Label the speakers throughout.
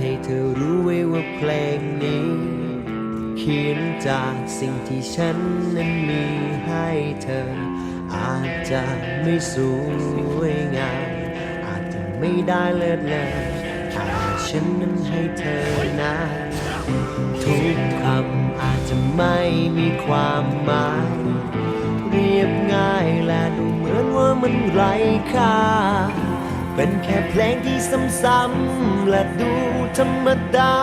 Speaker 1: ให้เธอรู้ไว้ว่าเพลงนี้ เขียนจากสิ่งที่ฉันนั้นมีให้เธอ อาจจะไม่สวยงามอาจจะไม่ได้เลิศเลอแต่ว่าฉันนั้นให้เธอนะทุกคำอาจจะไม่มีความหมาย เรียบง่ายและดูเหมือนว่ามันไร้ค่า เป็นแค่เพลงที่ซ้ำๆและดูธรรมดา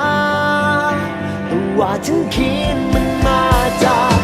Speaker 1: แต่ว่าฉันเขียนมันมาจาก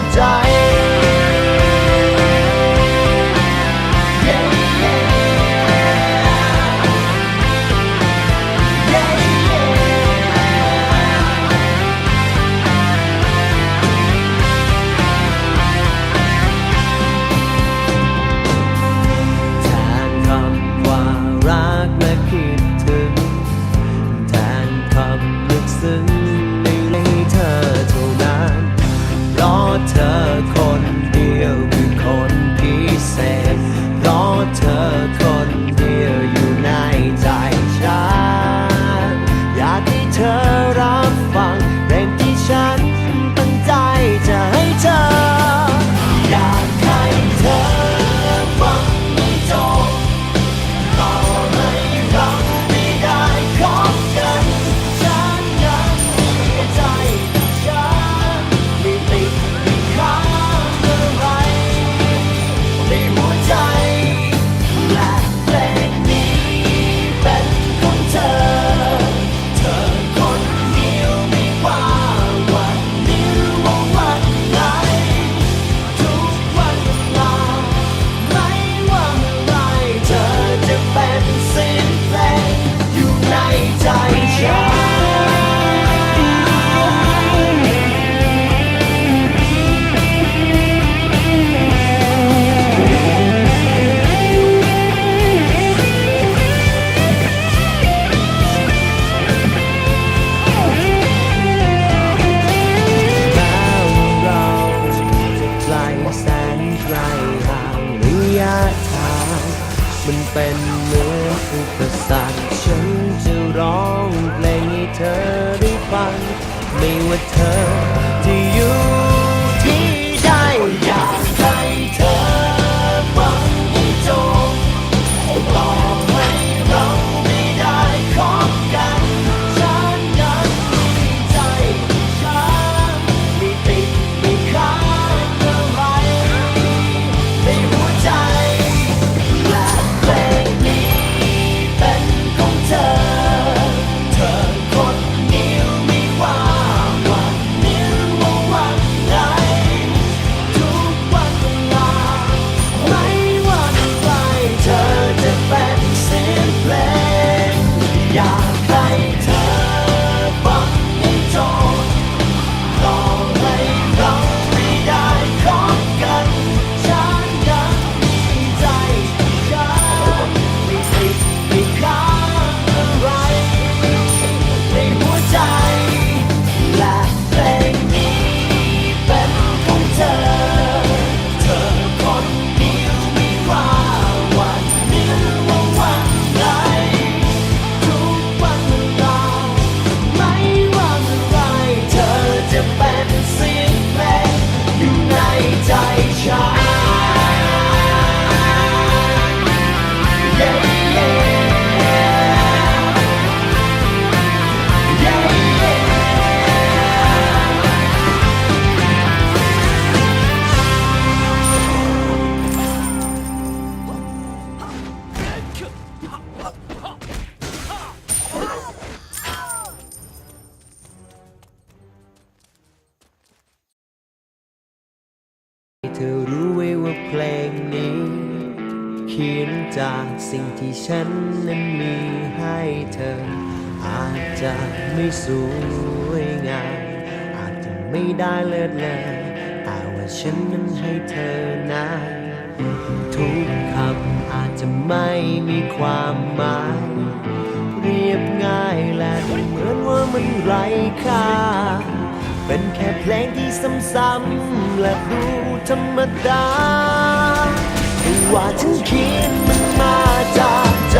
Speaker 1: เป็นเหมือนอุปสรรคฉันจะร้องเพลงให้เธอได้ฟัง ไม่ว่าเธอ เธอรู้ไว้ว่าเพลงนี้ เขียนจากสิ่งที่ฉันนั้นมีให้เธอ อาจจะไม่สวยงามอาจจะไม่ได้เลิศเลอแต่ว่าฉันนั้นให้เธอนะทุกคำอาจจะไม่มีความหมาย เรียบง่ายและเหมือนว่ามันไร้ค่า เป็นแค่เพลงที่ซ้ำๆและดูธรรมดาแต่ว่าฉันคิดมันมาจากใจ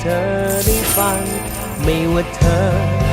Speaker 1: เธอได้ฟัง ไม่ว่าเธอ